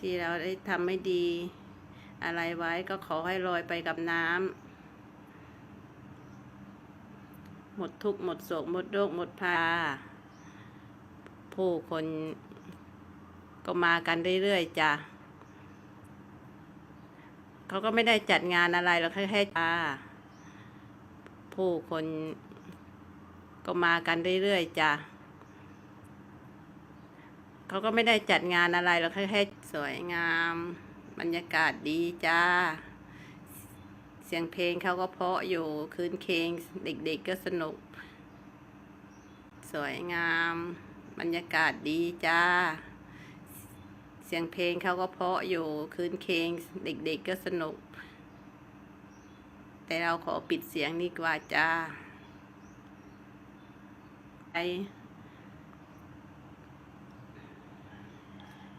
ที่เราได้ทำไม่ดี อะไรไว้ก็ขอให้ลอยไปกับน้ำหมดทุกข์หมดโศกหมดโรคหมดภัยผู้คนก็มากันเรื่อยๆจ้ะเขาก็ไม่ได้จัดงานอะไรหรอกแค่แค่จ้าผู้คนก็มากันเรื่อยๆจ้ะ เขาก็ไม่ได้จัดงานอะไรหรอกแค่สวยงามบรรยากาศดีจ้า เสียงเพลงเขาก็เพาะอยู่คืนเคงเด็กๆก็สนุก สวยงามบรรยากาศดีจ้า เสียงเพลงเขาก็เพาะอยู่คืนเคงเด็กๆก็สนุก แต่เราขอปิดเสียงดีกว่าจ้าไป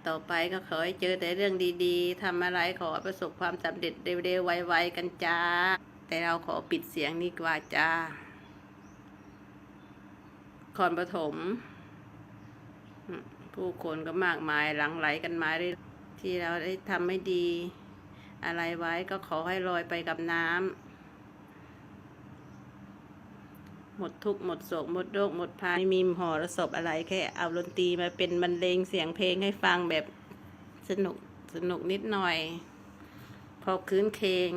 ต่อไปก็ขอให้เจอแต่เรื่องดีๆทำอะไรขอประสบความสำเร็จเร็วๆ ไวๆ กันจ้า แต่เราขอปิดเสียงดีกว่าจ้าคอนปฐมอืมผู้คนก็มากมายหลังไหลกันมาเรื่อยที่เราได้ทำไม่ดี อะไรไว้ก็ขอให้ลอยไปกับน้ำ หมดทุกข์หมดโศกหมดโรคหมดภัยไม่มีหอระศพอะไรแค่เอาดนตรีมาเป็นบรรเลงเสียงเพลงให้ฟังแบบสนุกสนุกนิดหน่อย พอคืนเคง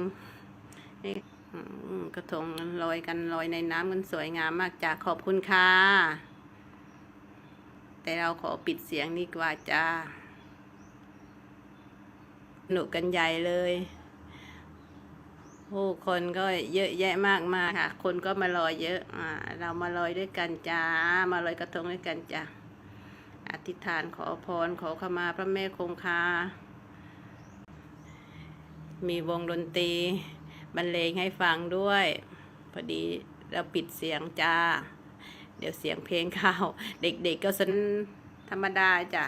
นี่อืมกระทงลอยกันลอยในน้ำกันสวยงามมากจ้าขอบคุณค่ะ แต่เราขอปิดเสียงดีกว่าจ้าสนุกกันใหญ่เลย ผู้คนก็เยอะแยะมากมายค่ะ คนก็มาลอยเยอะ อ่า เรามาลอยด้วยกันจ้า มาลอยกระทงด้วยกันจ้าอธิษฐานขอพรขอขมาพระแม่คงคา มีวงดนตรีบรรเลงให้ฟังด้วย พอดีเราปิดเสียงจ้า เดี๋ยวเสียงเพลงเข้า เด็กๆกก็สนธรรมดาจ้ะ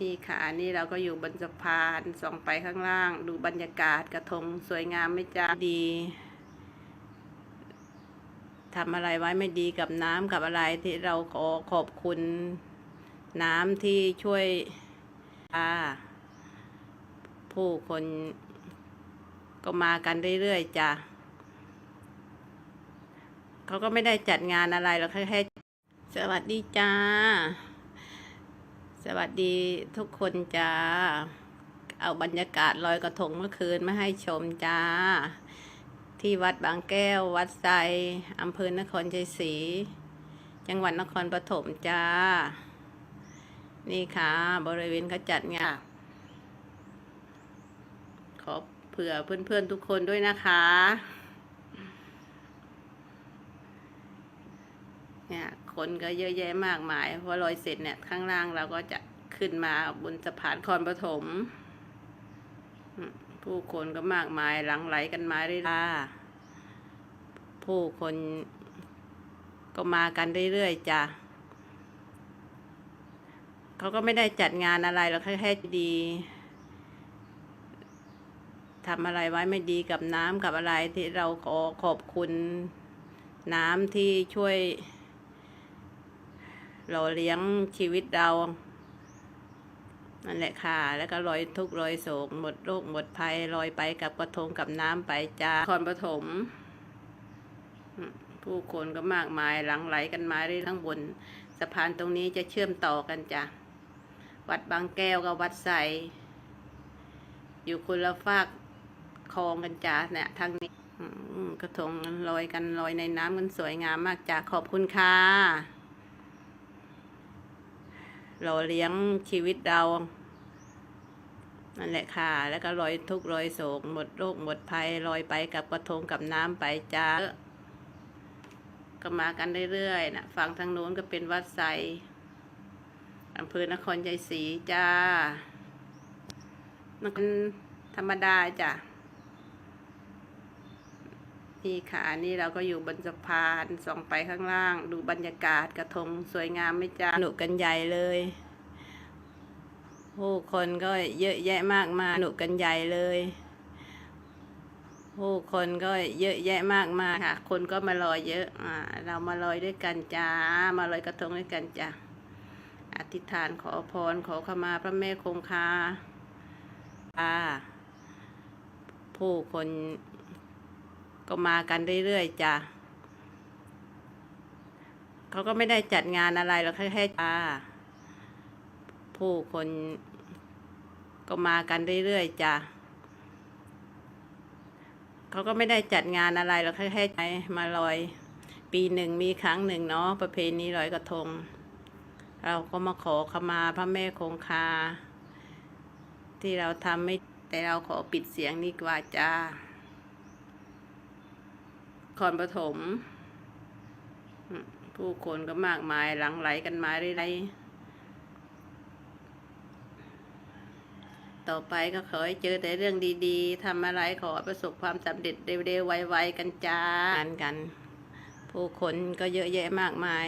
นี่ค่ะนี่เราก็อยู่บนสะพานส่องไปข้างล่าง ดูบรรยากาศกระทงสวยงามไม่จ้าดีทำอะไรไว้ไม่ดีกับน้ำกับอะไรที่เราขอขอบคุณน้ำที่ช่วยอ่าผู้คนก็มากันเรื่อยๆจ้ะเขาก็ไม่ได้จัดงานอะไรหรอกแค่สวัสดีจ้า สวัสดีทุกคนจ้า เอาบรรยากาศลอยกระทงเมื่อคืนมาให้ชมจ้า ที่วัดบางแก้ว วัดไซอำเภอนครชัยศรี จังหวัดนครปฐมจ้า นี่ค่ะ บริเวณเขาจัดงานขอเผื่อเพื่อนๆทุกคนด้วยนะคะ เนี่ยคนก็เยอะแยะมากมายพอลอยเสร็จเนี่ยข้างล่างเราก็จะขึ้นมาบนสะพานคอนปฐมอืมผู้คนก็มากมายหลังไหลกันมาเรื่อยๆผู้คนก็มากันเรื่อยๆจ้ะเขาก็ไม่ได้จัดงานอะไรหรอกแค่แค่ดีทำอะไรไว้ไม่ดีกับน้ำกับอะไรที่เราขอขอบคุณน้ำที่ช่วย เราเลี้ยงชีวิตเรานั่นแหละค่ะ แล้วก็ลอยทุกข์ลอยโศกหมดโรคหมดภัยลอยไปกับกระทงกับน้ำไปจ้าคอนปฐมอืมผู้คนก็มากมายหลังไหลกันมาเรื่อยทั้งบน สะพานตรงนี้จะเชื่อมต่อกันจ้ะ วัดบางแก้วกับวัดใสอยู่คนละฝากคลองกันจ้าเนี่ยทางนี้กระทงลอยกันลอยในน้ำกันสวยงามมากจ้าขอบคุณค่ะ เราเลี้ยงชีวิตเรา นั่นแหละค่ะ แล้วก็ลอยทุกข์ลอยโศกหมดโรคหมดภัยลอยไปกับกระทงกับน้ำไปจ้าก็มากันเรื่อยๆนะฝั่งทางโน้นก็เป็นวัดไซอำเภอนครชัยศรีจ้ามันเป็นธรรมดาจ้ะ นี่ค่ะนี่เราก็อยู่บนสะพานส่องไปข้างล่าง ดูบรรยากาศกระทงสวยงามไม่จ้าสนุกกันใหญ่เลยผู้คนก็เยอะแยะมากมายสนุกกันใหญ่เลยผู้คนก็เยอะแยะมากมายค่ะ คนก็มาลอยเยอะอ่าเรามาลอยด้วยกันจ้ามาลอยกระทงด้วยกันจ้าออธิษฐานขอพรขอขมาพระแม่คงคาอ่าผู้คน ก็มากันเรื่อยๆจ้ะเขาก็ไม่ได้จัดงานอะไรหรอกแค่จ้าผู้คนก็มากันเรื่อยๆจ้ะเขาก็ไม่ได้จัดงานอะไรหรอกแค่แค่มาลอย ปีหนึ่งมีครั้งหนึ่งเนาะประเพณีลอยกระทง เราก็มาขอขมาพระแม่คงคา ที่เราทำไม่แต่เราขอปิดเสียงนี้กว่าจ้า คอนปฐมผู้คนก็มากมายหลังไหลกันมาเรื่อยๆต่อไปก็ขอให้เจอแต่เรื่องดีๆทำอะไรขอประสบความสำเร็จเร็วๆ ไวๆ กันจ้ากันกัน ผู้คนก็เยอะแยะมากมาย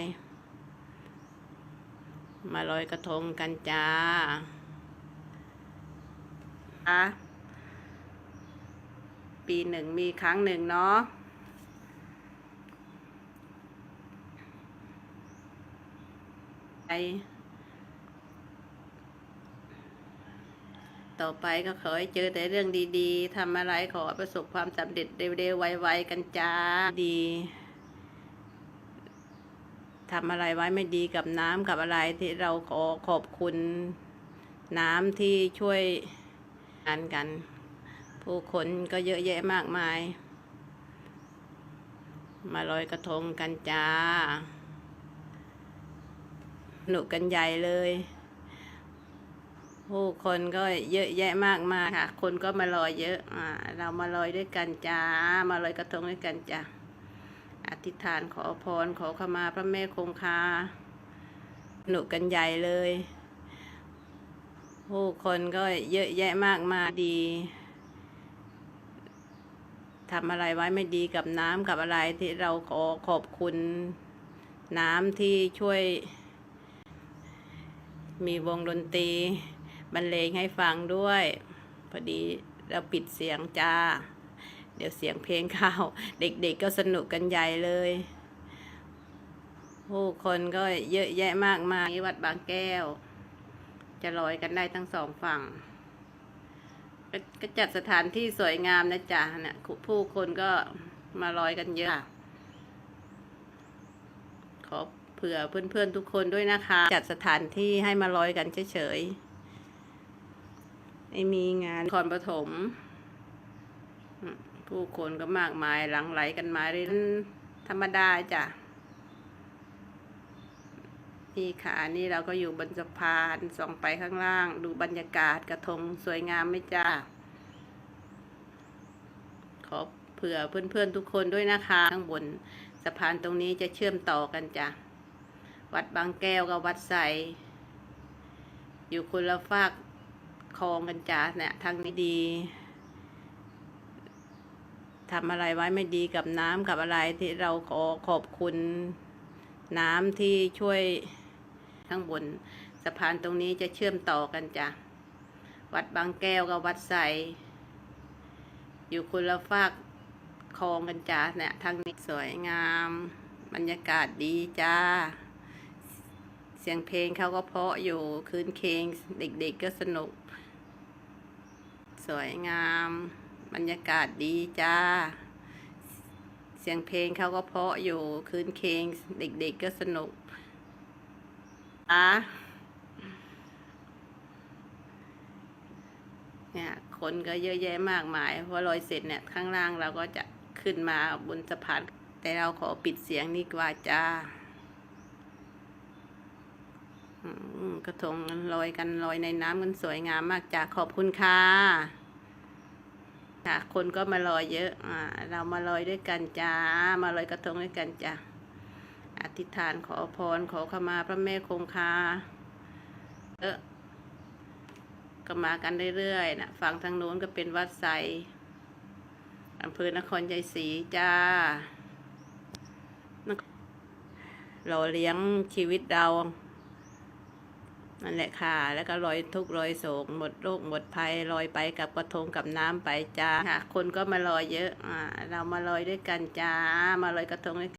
มาลอยกระทงกันจ้าอะปีหนึ่งมีครั้งหนึ่งเนาะ ไป ต่อไปก็ขอให้เจอแต่เรื่องดีๆทำอะไรขอประสบความสำเร็จเร็วๆ ไวๆ กันจ้าดีทำอะไรไว้ไม่ดีกับน้ำกับอะไรที่เราขอขอบคุณน้ำที่ช่วยงานกัน ผู้คนก็เยอะแยะมากมาย มาลอยกระทงกันจ้า นุกกันใหญ่เลยผู้คนก็เยอะแยะมากมายค่ะ คนก็มาลอยเยอะอ่าเรามาลอยด้วยกันจ้า มาลอยกระทงด้วยกันจ้าอธิษฐานขอพรขอขมาพระแม่คงคาสนุกกันใหญ่เลยผู้คนก็เยอะแยะมากมายดีทำอะไรไว้ไม่ดีกับน้ำกับอะไรที่เราขอขอบคุณน้ำที่ช่วย มีวงดนตรีบรรเลงให้ฟังด้วย พอดีเราปิดเสียงจ้า เดี๋ยวเสียงเพลงเข้า เด็กๆก็สนุกกันใหญ่เลย ผู้คนก็เยอะแยะมากมายวัดบางแก้ว จะลอยกันได้ทั้งสองฝั่ง ก็ก็จัดสถานที่สวยงามนะจ๊ะเนี่ยผู้คนก็มาลอยกันเยอะขอ เผื่อเพื่อนๆทุกคนด้วยนะคะ จัดสถานที่ให้มาลอยกันเฉยๆไม่มีงานคอนปฐมอืมผู้คนก็มากมายหลังไหลกันมาเรื่อยธรรมดาจ้ะนี่ค่ะนี่เราก็อยู่บนสะพานส่องไปข้างล่าง ดูบรรยากาศกระทงสวยงามไหมจ้าขอเผื่อเพื่อนๆทุกคนด้วยนะคะ ข้างบนสะพานตรงนี้จะเชื่อมต่อกันจ้ะ วัดบางแก้วกับวัดใส อยู่คนละฝากคลองกันจ้าเนี่ยทางนี้ดีทำอะไรไว้ไม่ดีกับน้ำกับอะไรที่เราขอขอบคุณน้ำที่ช่วยข้างบนสะพานตรงนี้จะเชื่อมต่อกันจ้ะวัดบางแก้วกับวัดใส อยู่คนละฝากคลองกันจ้าเนี่ยทางนี้สวยงาม บรรยากาศดีจ้า สียงเพลงเขาก็เพาะอยู่คืนเคงเด็กๆก็สนุก สวยงาม บรรยากาศดีจ้า เสียงเพลงเขาก็เพาะอยู่คืนเคงเด็กๆก็สนุกอะเนี่ยคนก็เยอะแยะมากมายพอลอยเสร็จเนี่ยข้างล่างเราก็จะขึ้นมาบนสะพานแต่เราขอปิดเสียงนี่กว่าจ้า กระทงลอยกันลอยในน้ำกันสวยงามมากจ้าขอบคุณค่ะค่ะคนก็มาลอยเยอะอ่าเรามาลอยด้วยกันจ้า มาลอยกระทงด้วยกันจ้าอธิษฐานขอพรขอขมาพระแม่คงคาเออก็มากันเรื่อยๆนะฝั่งทางโน้นก็เป็นวัดไซอำเภอนครชัยศรีจ้าเราเลี้ยงชีวิตเรา นั่นแหละค่ะ แล้วก็ลอยทุกลอยโศกหมดโรคหมดภัยลอยไปกับกระทงกับน้ำไปจ้าค่ะ คนก็มาลอยเยอะอ่าเรามาลอยด้วยกันจ้า มาลอยกระทงด้วย